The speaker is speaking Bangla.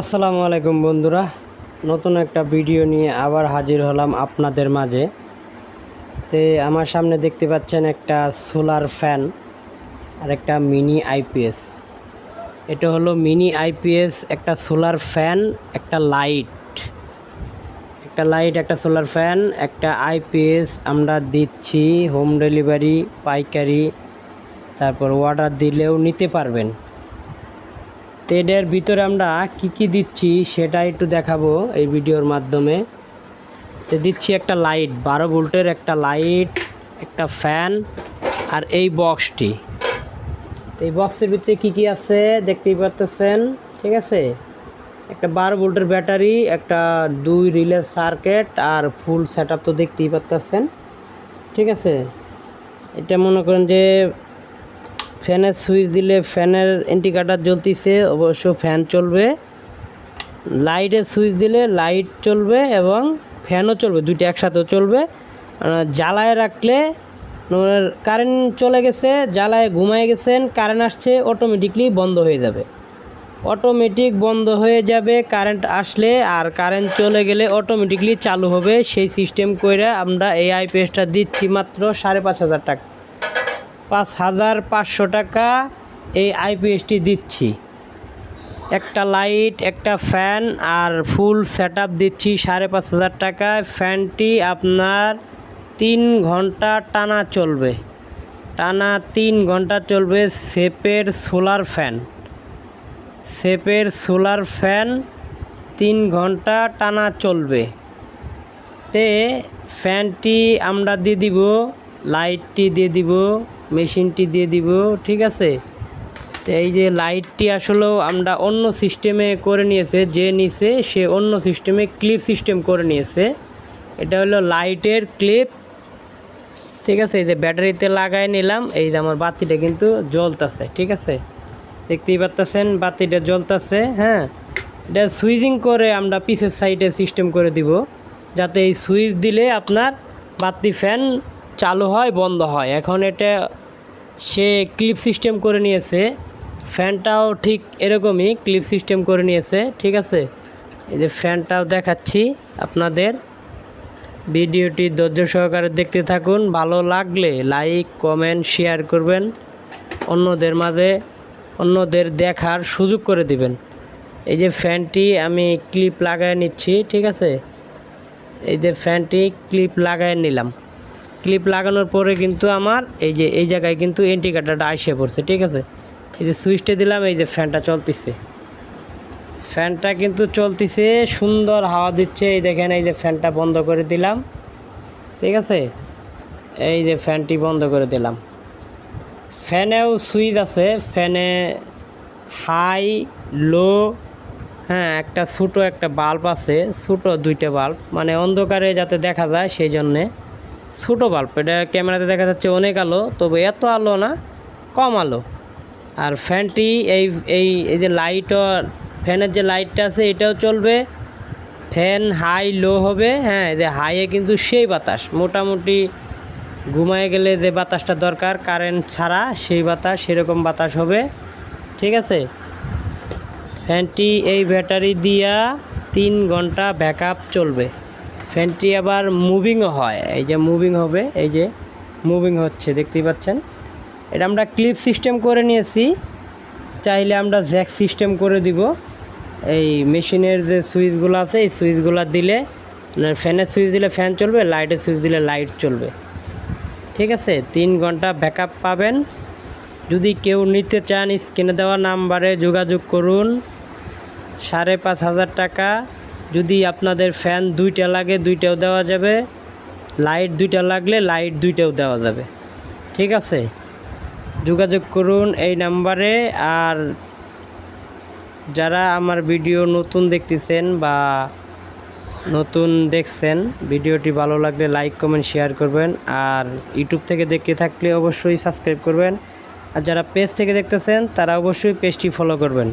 আসসালামু আলাইকুম বন্ধুরা, নতুন একটা ভিডিও নিয়ে আবার হাজির হলাম আপনাদের মাঝে। তে আমার সামনে দেখতে পাচ্ছেন একটা সোলার ফ্যান আর একটা মিনি আইপিএস এটা হলো মিনি আইপিএস একটা সোলার ফ্যান, একটা লাইট। একটা লাইট, একটা সোলার ফ্যান, একটা আইপিএস আমরা দিচ্ছি, হোম ডেলিভারি, পাইকারি, তারপর অর্ডার দিলেও নিতে পারবেন। এটার ভিতরে আমরা কি কি দিচ্ছি সেটা একটু দেখাবো এই ভিডিওর মাধ্যমে। তো দিচ্ছি একটা লাইট, বারো ভোল্টের একটা লাইট, একটা ফ্যান আর এই বক্সটি। তো এই বক্সের ভিতরে কি কি আছে দেখতেই পাচ্ছেন ঠিক আছে? একটা বারো ভোল্টের ব্যাটারি, একটা দুই রিলের সার্কিট আর ফুল সেট তো দেখতেই পাচ্ছেন ঠিক আছে? এটা মনে করেন যে ফ্যানের সুইচ দিলে ফ্যানের ইন্ডিকেটার জ্বলতিছে, অবশ্য ফ্যান চলবে। লাইটের সুইচ দিলে লাইট চলবে এবং ফ্যানও চলবে, দুইটা একসাথেও চলবে। জ্বালায় রাখলে কারেন্ট চলে গেছে, জ্বালায় ঘুমায় গেছেন কারেন্ট আসছে অটোমেটিকলি বন্ধ হয়ে যাবে। অটোমেটিক বন্ধ হয়ে যাবে কারেন্ট আসলে আর কারেন্ট চলে গেলে অটোমেটিকলি চালু হবে সেই সিস্টেম করে আমরা এই আইপিএসটা দিচ্ছি মাত্র সাড়ে পাঁচ হাজার টাকা। পাঁচ হাজার পাঁচশো টাকা এই আইপিএসটি দিচ্ছি। একটা লাইট, একটা ফ্যান আর ফুল সেট দিচ্ছি সাড়ে পাঁচ হাজার টাকায়। ফ্যানটি আপনার তিন ঘণ্টা টানা চলবে। টানা তিন ঘণ্টা চলবে সেপের সোলার ফ্যান। সেপের সোলার ফ্যান তিন ঘণ্টা টানা চলবে। তে ফ্যানটি আমরা দিয়ে দিব, লাইটটি দিয়ে দিব। মেশিনটি দিয়ে দিব, ঠিক আছে? তো এই যে লাইটটি আসলেও আমরা অন্য সিস্টেমে করে নিয়েছে, যে নিছে সে অন্য সিস্টেমে ক্লিপ সিস্টেম করে নিয়েছে। এটা হলো লাইটের ক্লিপ, ঠিক আছে? এই যে ব্যাটারিতে লাগাই নিলাম, এই যে আমার বাতিটা কিন্তু জ্বলতেছে, ঠিক আছে? দেখতেই পাচ্ছেন বাতিটা জ্বলতেছে হ্যাঁ? এটা সুইচিং করে আমরা পিসের সাইডে সিস্টেম করে দিব, যাতে এই সুইচ দিলে আপনার বাতি ফ্যান চালু হয়, বন্ধ হয়। এখন এটা সে ক্লিপ সিস্টেম করে নিয়েছে। ফ্যানটাও ঠিক এরকমই ক্লিপ সিস্টেম করে নিয়েছে, ঠিক আছে? এই যে ফ্যানটাও দেখাচ্ছি আপনাদের। ভিডিওটি ধৈর্য সহকারে দেখতে থাকুন। ভালো লাগলে লাইক কমেন্ট শেয়ার করবেন। অন্যদের মাঝে অন্যদের দেখার সুযোগ করে দিবেন। এই যে ফ্যানটি আমি ক্লিপ লাগায় নিচ্ছি, ঠিক আছে? এই যে ফ্যানটি ক্লিপ লাগায় নিলাম। ক্লিপ লাগানোর পরে কিন্তু আমার এই যে, এই জায়গায় কিন্তু ইন্ডিকেটারটা আইসে পড়ছে, ঠিক আছে? এই যে সুইচটা দিলাম, এই যে ফ্যানটা চলতেছে। ফ্যানটা কিন্তু চলতেছে, সুন্দর হাওয়া দিচ্ছে, এই দেখেন, এই যে ফ্যানটা বন্ধ করে দিলাম, ঠিক আছে? এই যে ফ্যানটি বন্ধ করে দিলাম। ফ্যানেও সুইচ আছে ফ্যানে হাই লো হ্যাঁ একটা ছোটো একটা বাল্ব আছে, ছোটো দুইটা বাল্ব মানে অন্ধকারে যাতে দেখা যায়, সেই জন্যে। ছোটো বাল্ব। এটা ক্যামেরাতে দেখা যাচ্ছে অনেক আলো, তবে এত আলো না, কম আলো। আর ফ্যানটি এই এই এই যে লাইটও ফ্যানের যে লাইটটা আছে, এটাও চলবে। ফ্যান হাই লো হবে হ্যাঁ যে হাইয়ে কিন্তু সেই বাতাস। মোটামুটি ঘুমায় গেলে যে বাতাসটা দরকার কারেন্ট ছাড়া সেই বাতাস, সেরকম বাতাস হবে। ঠিক আছে? ফ্যানটি এই ব্যাটারি দিয়া তিন ঘণ্টা ব্যাকআপ চলবে। ফ্যানটি আবার মুভিংও হয়। এই যে মুভিং হবে, এই যে মুভিং হচ্ছে, দেখতেই পাচ্ছেন। এটা আমরা ক্লিপ সিস্টেম করে নিয়েছি। চাইলে আমরা জ্যাক সিস্টেম করে দিব। এই মেশিনের যে সুইচগুলো আছে, এই সুইচগুলো দিলে ফ্যানের সুইচ দিলে ফ্যান চলবে, লাইটের সুইচ দিলে লাইট চলবে। ঠিক আছে? তিন ঘণ্টা ব্যাকআপ পাবেন। যদি কেউ নিতে চান, স্ক্রিনে দেওয়া নাম্বারে যোগাযোগ করুন। সাড়ে পাঁচ হাজার টাকা। যদি আপনাদের ফ্যান দুইটা লাগে, দুইটাও দেওয়া যাবে। লাইট দুইটা লাগলে লাইট দুইটাও দেওয়া যাবে। ঠিক আছে? যোগাযোগ করুন এই নাম্বারে। আর যারা আমার ভিডিও নতুন দেখতেছেন বা নতুন দেখছেন, ভিডিওটি ভালো লাগলে লাইক কমেন্ট শেয়ার করবেন। আর ইউটিউব থেকে দেখতে থাকলে অবশ্যই সাবস্ক্রাইব করবেন। আর যারা পেজ থেকে দেখতেছেন, তারা অবশ্যই পেজটি ফলো করবেন।